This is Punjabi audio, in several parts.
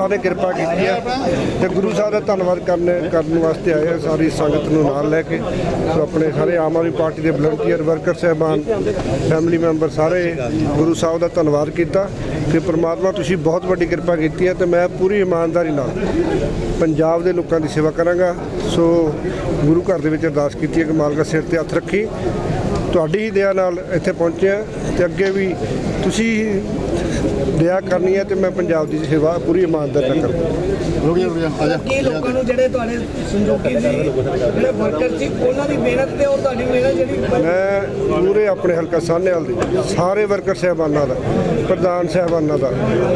ਸਾਹਿਬ ਨੇ ਕਿਰਪਾ ਕੀਤੀ ਹੈ ਤੇ ਗੁਰੂ ਸਾਹਿਬ ਦਾ ਧੰਨਵਾਦ ਕਰਨ ਕਰਨ ਵਾਸਤੇ ਆਏ ਆ। ਸਾਰੀ ਸੰਗਤ ਨੂੰ ਨਾਲ ਲੈ ਕੇ। ਸੋ ਆਪਣੇ ਸਾਰੇ ਆਮ ਆਦਮੀ ਪਾਰਟੀ ਦੇ ਵਲੰਟੀਅਰ ਵਰਕਰ ਸਹਿਬਾਨ ਫੈਮਿਲੀ ਮੈਂਬਰ ਸਾਰੇ ਗੁਰੂ ਸਾਹਿਬ ਦਾ ਧੰਨਵਾਦ ਕੀਤਾ ਕਿ ਪ੍ਰਮਾਤਮਾ ਤੁਸੀਂ ਬਹੁਤ ਵੱਡੀ ਕਿਰਪਾ ਕੀਤੀ ਹੈ ਤੇ ਮੈਂ ਪੂਰੀ ਇਮਾਨਦਾਰੀ ਨਾਲ ਪੰਜਾਬ ਦੇ ਲੋਕਾਂ ਦੀ ਸੇਵਾ ਕਰਾਂਗਾ। ਸੋ ਗੁਰੂ ਘਰ ਦੇ ਵਿੱਚ ਅਰਦਾਸ ਕੀਤੀ ਹੈ ਕਿ ਮਾਲਕਾ ਸਿਰ ਤੇ ਹੱਥ ਰੱਖੀ। ਤੁਹਾਡੀ ਹੀ ਦਇਆ ਨਾਲ ਇੱਥੇ ਪਹੁੰਚਿਆ ਤੇ ਅੱਗੇ ਵੀ ਤੁਸੀਂ ਦਇਆ ਕਰਨੀ ਹੈ ਤੇ ਮੈਂ ਪੰਜਾਬ ਦੀ ਸੇਵਾ ਪੂਰੀ ਇਮਾਨਦਾਰੀ ਨਾਲ ਕਰਾਂਗਾ। ਰੁਕ ਜਾ ਰੁਕ ਜਾ ਆ ਜਾ। ਕੀ ਲੋਕਾਂ ਨੂੰ ਜਿਹੜੇ ਤੁਹਾਡੇ ਸੰਯੋਗੀ ਸੀ ਜਿਹੜੇ ਵਰਕਰ ਸੀ ਉਹਨਾਂ ਦੀ ਮਿਹਨਤ ਤੇ ਔਰ ਤੁਹਾਡੀ ਮਿਹਨਤ ਜਿਹੜੀ ਮੈਂ ਪੂਰੇ ਆਪਣੇ ਹਲਕਾ ਸਾਹਨੇਵਾਲ ਦੇ ਸਾਰੇ ਵਰਕਰ ਸਹਿਬਾਨਾਂ ਦਾ ਪ੍ਰਧਾਨ ਸਹਿਬਾਨਾਂ ਦਾ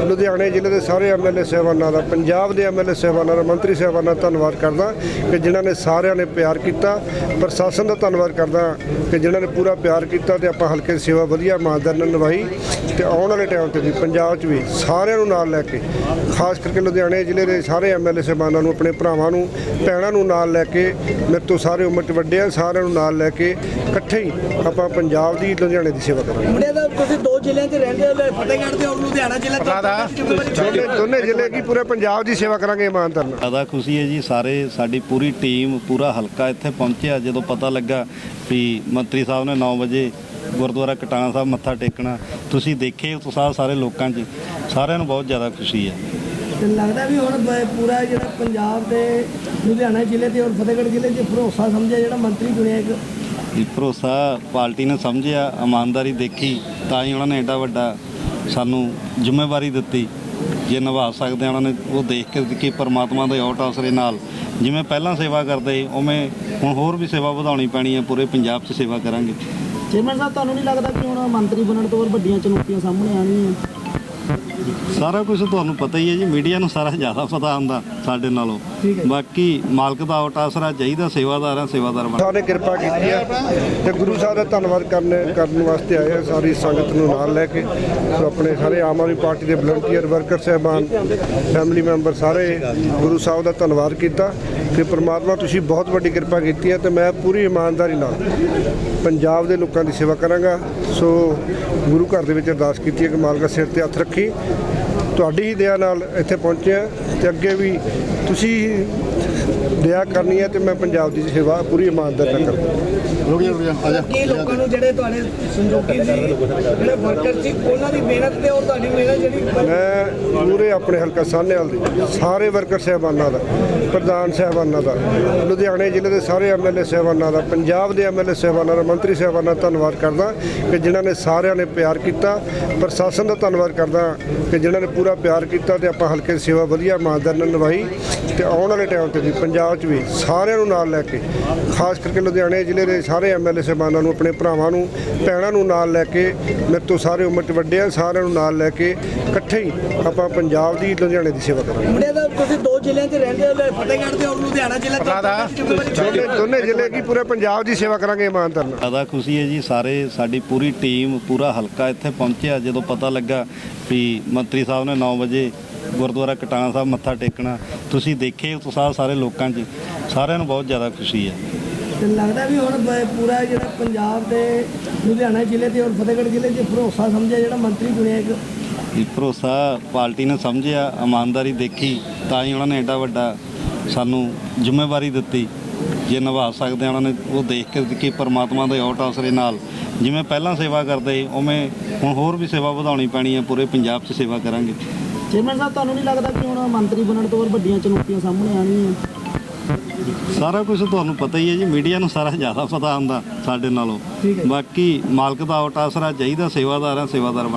ਲੁਧਿਆਣੇ ਜ਼ਿਲ੍ਹੇ ਦੇ ਸਾਰੇ ਐਮਐਲਏ ਸਹਿਬਾਨਾਂ ਦਾ ਪੰਜਾਬ ਦੇ ਐਮਐਲਏ ਸਹਿਬਾਨਾਂ ਦਾ ਮੰਤਰੀ ਸਹਿਬਾਨਾਂ ਦਾ ਧੰਨਵਾਦ ਕਰਦਾ ਕਿ ਜਿਨ੍ਹਾਂ ਨੇ ਸਾਰਿਆਂ ਨੇ ਪਿਆਰ ਕੀਤਾ ਪ੍ਰਸ਼ਾਸਨ ਦਾ ਧੰਨਵਾਦ ਕਰਦਾ ਕਿ ਜਿਨ੍ਹਾਂ ਨੇ ਪੂਰਾ ਪਿਆਰ ਕੀਤਾ ਤੇ ਆਪਾਂ ਹਲਕੇ ਦੀ ਸੇਵਾ ਵਧੀਆ ਇਮਾਨਦਾਰ ਨਾਲ ਨਿਭਾਈ ਤੇ ਆਉਣ ਵਾਲੇ ਟਾਈਮ ਤੇ ਵੀ ਪੰਜਾਬ 'ਚ ਵੀ ਸਾਰਿਆਂ ਨੂੰ ਨਾਲ ਲੈ ਕੇ ਖਾਸ ਕਰਕੇ ਲੁਧਿਆਣੇ ਜ਼ਿਲ੍ਹੇ ਦੇ ਸਾਰੇ ਐਮਐਲਏ ਸਹਿਬਾਨਾਂ ਨੂੰ ਆਪਣੇ ਭਰਾਵਾਂ ਨੂੰ ਭੈਣਾਂ ਨੂੰ ਨਾਲ ਲੈ ਕੇ ਮੇਰੇ ਤੋਂ ਸਾਰੇ ਉਮਰ 'ਚ ਵੱਡੇ ਆ ਸਾਰਿਆਂ ਨੂੰ ਨਾਲ ਲੈ ਕੇ ਇਕੱਠੇ ਹੀ ਆਪਾਂ ਪੰਜਾਬ ਦੀ ਲੁਧਿਆਣੇ ਦੀ ਸੇਵਾ ਕਰਾਂਗੇ ਮੁੰਡੇ ਦਾ ਤੁਸੀਂ ਦੋ ਜ਼ਿਲ੍ਹਿਆਂ 'ਚ ਰਹਿੰਦੇ ਹੋ ਫਤਿਹਗੜ੍ਹ ਤੇ ਔਰ ਲੁਧਿਆਣਾ ਜ਼ਿਲ੍ਹਾ ਦੋਨੇ ਦੋਨੇ ਜ਼ਿਲ੍ਹੇ ਕੀ ਪੂਰੇ ਪੰਜਾਬ ਦੀ ਸੇਵਾ ਕਰਾਂਗੇ ਇਮਾਨਦਾਰ ਨਾਲ? ਜ਼ਿਆਦਾ ਖੁਸ਼ੀ ਹੈ ਜੀ ਸਾਰੇ ਸਾਡੀ ਪੂਰੀ ਟੀਮ ਪੂਰਾ ਹਲਕਾ ਇੱਥੇ ਪਹੁੰਚਿਆ ਜਦੋਂ ਪਤਾ ਲੱਗਾ ਵੀ ਮੰਤਰੀ ਸਾਹਿਬ ਨੇ 9 ਵਜੇ ਗੁਰਦੁਆਰਾ ਕਟਾਣਾ ਸਾਹਿਬ ਮੱਥਾ ਟੇਕਣਾ ਤੁਸੀਂ ਦੇਖੇ ਉਤਸ਼ਾਹ ਸਾਰੇ ਲੋਕਾਂ 'ਚ ਸਾਰਿਆਂ ਨੂੰ ਬਹੁਤ ਜ਼ਿਆਦਾ ਖੁਸ਼ੀ ਹੈ। ਤੇ ਲੱਗਦਾ ਵੀ ਹੁਣ ਬ- ਪੂਰਾ ਜਿਹੜਾ ਪੰਜਾਬ ਦੇ ਲੁਧਿਆਣਾ ਜ਼ਿਲ੍ਹੇ ਤੇ ਔਰ ਫਤਿਹਗੜ੍ਹ ਜ਼ਿਲ੍ਹੇ 'ਚ ਭਰੋਸਾ ਸਮਝਿਆ ਜਿਹੜਾ ਮੰਤਰੀ ਚੁਣਿਆ ਇੱਕ। ਵੀ ਭਰੋਸਾ ਪਾਰਟੀ ਨੇ ਸਮਝਿਆ ਇਮਾਨਦਾਰੀ ਦੇਖੀ ਤਾਂ ਹੀ ਉਹਨਾਂ ਨੇ ਐਡਾ ਵੱਡਾ ਸਾਨੂੰ ਜ਼ਿੰਮੇਵਾਰੀ ਦਿੱਤੀ। ਜੇ ਨਿਭਾ ਸਕਦੇ ਆ ਉਹਨਾਂ ਨੇ ਉਹ ਦੇਖ ਕੇ ਕਿ ਪਰਮਾਤਮਾ ਦੇ ਓਟ ਆਸਰੇ ਨਾਲ ਜਿਵੇਂ ਪਹਿਲਾਂ ਸੇਵਾ ਕਰਦੇ ਸੀ, ਉਵੇਂ ਹੁਣ ਹੋਰ ਵੀ ਸੇਵਾ ਵਧਾਉਣੀ ਪੈਣੀ ਹੈ ਪੂਰੇ ਪੰਜਾਬ 'ਚ ਸੇਵਾ ਕਰਾਂਗੇ। ਚੇਅਰਮੈਨ ਸਾਹਿਬ ਤੁਹਾਨੂੰ ਨਹੀਂ ਲੱਗਦਾ ਕਿ ਹੁਣ ਮੰਤਰੀ ਬਣਨ ਤੋਂ ਹੋਰ ਵੱਡੀਆਂ ਚੁਣੌਤੀਆਂ ਸਾਹਮਣੇ ਆਉਣੀਆਂ? ਸਾਰਾ ਕੁਝ ਤੁਹਾਨੂੰ ਪਤਾ ਹੀ ਹੈ ਜੀ ਮੀਡੀਆ ਨੂੰ ਸਾਰਾ ਜ਼ਿਆਦਾ ਪਤਾ ਹੁੰਦਾ ਸਾਡੇ ਨਾਲੋਂ। ਬਾਕੀ ਮਾਲਕ ਦਾ ਆਸਰਾ ਚਾਹੀਦਾ ਸੇਵਾਦਾਰ ਆ ਸੇਵਾਦਾਰ ਬਣ। ਨੇ ਕਿਰਪਾ ਕੀਤੀ ਹੈ ਤੇ ਗੁਰੂ ਸਾਹਿਬ ਦਾ ਧੰਨਵਾਦ ਕਰਨ ਕਰਨ ਵਾਸਤੇ ਆਏ ਆ ਸਾਰੀ ਸੰਗਤ ਨੂੰ ਨਾਲ ਲੈ ਕੇ। ਸੋ ਆਪਣੇ ਸਾਰੇ ਆਮ ਆਦਮੀ ਪਾਰਟੀ ਦੇ ਵਲੰਟੀਅਰ ਵਰਕਰ ਸਹਿਬਾਨ ਫੈਮਿਲੀ ਮੈਂਬਰ ਸਾਰੇ ਗੁਰੂ ਸਾਹਿਬ ਦਾ ਧੰਨਵਾਦ ਕੀਤਾ। ਕਿ ਪ੍ਰਮਾਤਮਾ ਤੁਸੀਂ ਬਹੁਤ ਵੱਡੀ ਕਿਰਪਾ ਕੀਤੀ ਹੈ ਤੇ ਮੈਂ ਪੂਰੀ ਇਮਾਨਦਾਰੀ ਨਾਲ ਪੰਜਾਬ ਦੇ ਲੋਕਾਂ ਦੀ ਸੇਵਾ ਕਰਾਂਗਾ। ਸੋ ਗੁਰੂ ਘਰ ਦੇ ਵਿੱਚ ਅਰਦਾਸ ਕੀਤੀ ਹੈ ਕਿ ਮਾਲਕਾ ਸਿਰ ਤੇ ਹੱਥ ਰੱਖੀ। ਤੁਹਾਡੀ ਹੀ ਦਇਆ ਨਾਲ ਇੱਥੇ ਪਹੁੰਚਿਆ ਤੇ ਅੱਗੇ ਵੀ ਤੁਸੀਂ ਦਇਆ ਕਰਨੀ ਹੈ ਤੇ ਮੈਂ ਪੰਜਾਬ ਦੀ ਸੇਵਾ ਪੂਰੀ ਇਮਾਨਦਾਰੀ ਨਾਲ ਕਰਾਂਗਾ। ਰੁਕ ਜਾ ਰੁਕ ਜਾ ਆ ਜਾ। ਕੀ ਲੋਕਾਂ ਨੂੰ ਜਿਹੜੇ ਤੁਹਾਡੇ ਸੰਯੋਗੀ ਸੀ ਜਿਹੜੇ ਵਰਕਰ ਸੀ ਉਹਨਾਂ ਦੀ ਮਿਹਨਤ ਤੇ ਔਰ ਤੁਹਾਡੀ ਮਿਹਨਤ ਜਿਹੜੀ ਮੈਂ ਪੂਰੇ ਆਪਣੇ ਹਲਕਾ ਸਾਹਨੇਵਾਲ ਦੇ ਸਾਰੇ ਵਰਕਰ ਸਹਿਬਾਨਾਂ ਦਾ ਪ੍ਰਧਾਨ ਸਹਿਬਾਨਾਂ ਦਾ ਲੁਧਿਆਣੇ ਜ਼ਿਲ੍ਹੇ ਦੇ ਸਾਰੇ ਐਮਐਲਏ ਸਹਿਬਾਨਾਂ ਦਾ ਪੰਜਾਬ ਦੇ ਐਮਐਲਏ ਸਹਿਬਾਨਾਂ ਦਾ ਮੰਤਰੀ ਸਹਿਬਾਨਾਂ ਦਾ ਧੰਨਵਾਦ ਕਰਦਾ ਕਿ ਜਿਨ੍ਹਾਂ ਨੇ ਸਾਰਿਆਂ ਨੇ ਪਿਆਰ ਕੀਤਾ ਪ੍ਰਸ਼ਾਸਨ ਦਾ ਧੰਨਵਾਦ ਕਰਦਾ ਕਿ ਜਿਨ੍ਹਾਂ ਨੇ ਪੂਰਾ ਪਿਆਰ ਕੀਤਾ ਤੇ ਆਪਾਂ ਹਲਕੇ ਦੀ ਸੇਵਾ ਵਧੀਆ ਇਮਾਨਦਾਰ ਨਾਲ ਨਿਭਾਈ ਤੇ ਆਉਣ ਵਾਲੇ ਟਾਈਮ ਤੇ ਵੀ ਪੰਜਾਬ 'ਚ ਵੀ ਸਾਰਿਆਂ ਨੂੰ ਨਾਲ ਲੈ ਕੇ ਖਾਸ ਕਰਕੇ ਲੁਧਿਆਣੇ ਜ਼ਿਲ੍ਹੇ ਦੇ ਸਾਰੇ ਐਮਐਲਏ ਸਹਿਬਾਨਾਂ ਨੂੰ ਆਪਣੇ ਭਰਾਵਾਂ ਨੂੰ ਭੈਣਾਂ ਨੂੰ ਨਾਲ ਲੈ ਕੇ ਮੇਰੇ ਤੋਂ ਸਾਰੇ ਉਮਰ 'ਚ ਵੱਡੇ ਆ ਸਾਰਿਆਂ ਨੂੰ ਨਾਲ ਲੈ ਕੇ ਇਕੱਠੇ ਹੀ ਆਪਾਂ ਪੰਜਾਬ ਦੀ ਲੁਧਿਆਣੇ ਦੀ ਸੇਵਾ ਕਰਾਂਗੇ। ਮੁੰਡੇ ਦਾ ਤੁਸੀਂ ਦੋ ਜ਼ਿਲ੍ਹਿਆਂ 'ਚ ਰਹਿੰਦੇ ਹੋ ਫਤਿਹਗੜ੍ਹ ਤੇ ਔਰ ਲੁਧਿਆਣਾ ਜ਼ਿਲ੍ਹਾ ਦੋਨੇ ਦੋਨੇ ਜ਼ਿਲ੍ਹੇ ਕੀ ਪੂਰੇ ਪੰਜਾਬ ਦੀ ਸੇਵਾ ਕਰਾਂਗੇ ਇਮਾਨਦਾਰ ਨਾਲ? ਜ਼ਿਆਦਾ ਖੁਸ਼ੀ ਹੈ ਜੀ ਸਾਰੇ ਸਾਡੀ ਪੂਰੀ ਟੀਮ ਪੂਰਾ ਹਲਕਾ ਇੱਥੇ ਪਹੁੰਚਿਆ ਜਦੋਂ ਪਤਾ ਲੱਗਾ ਵੀ ਮੰਤਰੀ ਸਾਹਿਬ ਨੇ 9 ਵਜੇ ਗੁਰਦੁਆਰਾ ਕਟਾਣਾ ਸਾਹਿਬ ਮੱਥਾ ਟੇਕਣਾ ਤੁਸੀਂ ਦੇਖੇ ਉਤਸ਼ਾਹ ਸਾਰੇ ਲੋਕਾਂ 'ਚ ਸਾਰਿਆਂ ਨੂੰ ਬਹੁਤ ਜ਼ਿਆਦਾ ਖੁਸ਼ੀ ਹੈ। ਤੇ ਲੱਗਦਾ ਵੀ ਹੁਣ ਬ- ਪੂਰਾ ਜਿਹੜਾ ਪੰਜਾਬ ਦੇ ਲੁਧਿਆਣਾ ਜ਼ਿਲ੍ਹੇ ਤੇ ਔਰ ਫਤਿਹਗੜ੍ਹ ਜ਼ਿਲ੍ਹੇ 'ਚ ਭਰੋਸਾ ਸਮਝਿਆ ਜਿਹੜਾ ਮੰਤਰੀ ਚੁਣਿਆ ਇੱਕ। ਵੀ ਭਰੋਸਾ ਪਾਰਟੀ ਨੇ ਸਮਝਿਆ ਇਮਾਨਦਾਰੀ ਦੇਖੀ ਤਾਂ ਹੀ ਉਹਨਾਂ ਨੇ ਐਡਾ ਵੱਡਾ ਸਾਨੂੰ ਜ਼ਿੰਮੇਵਾਰੀ ਦਿੱਤੀ। ਜੇ ਨਿਭਾ ਸਕਦੇ ਆ ਉਹਨਾਂ ਨੇ ਉਹ ਦੇਖ ਕੇ ਕਿ ਪਰਮਾਤਮਾ ਦੇ ਓਟ ਆਸਰੇ ਨਾਲ ਜਿਵੇਂ ਪਹਿਲਾਂ ਸੇਵਾ ਕਰਦੇ ਸੀ, ਉਵੇਂ ਹੁਣ ਹੋਰ ਵੀ ਸੇਵਾ ਵਧਾਉਣੀ ਪੈਣੀ ਹੈ ਪੂਰੇ ਪੰਜਾਬ 'ਚ ਸੇਵਾ ਕਰਾਂਗੇ। ਚੇਅਰਮੈਨ ਸਾਹਿਬ ਤੁਹਾਨੂੰ ਨਹੀਂ ਲੱਗਦਾ ਕਿ ਹੁਣ ਮੰਤਰੀ ਬਣਨ ਤੋਂ ਹੋਰ ਵੱਡੀਆਂ ਚੁਣੌਤੀਆਂ ਸਾਹਮਣੇ ਆਉਣੀਆਂ? ਸਾਰਾ ਕੁਝ ਤੁਹਾਨੂੰ ਪਤਾ ਹੀ ਹੈ ਜੀ ਮੀਡੀਆ ਨੂੰ ਸਾਰਾ ਜ਼ਿਆਦਾ ਪਤਾ ਹੁੰਦਾ ਸਾਡੇ ਨਾਲੋਂ। ਬਾਕੀ ਮਾਲਕ ਦਾ ਆਸਰਾ ਚਾਹੀਦਾ ਸੇਵਾਦਾਰ ਆ ਸੇਵਾਦਾਰ ਬਣ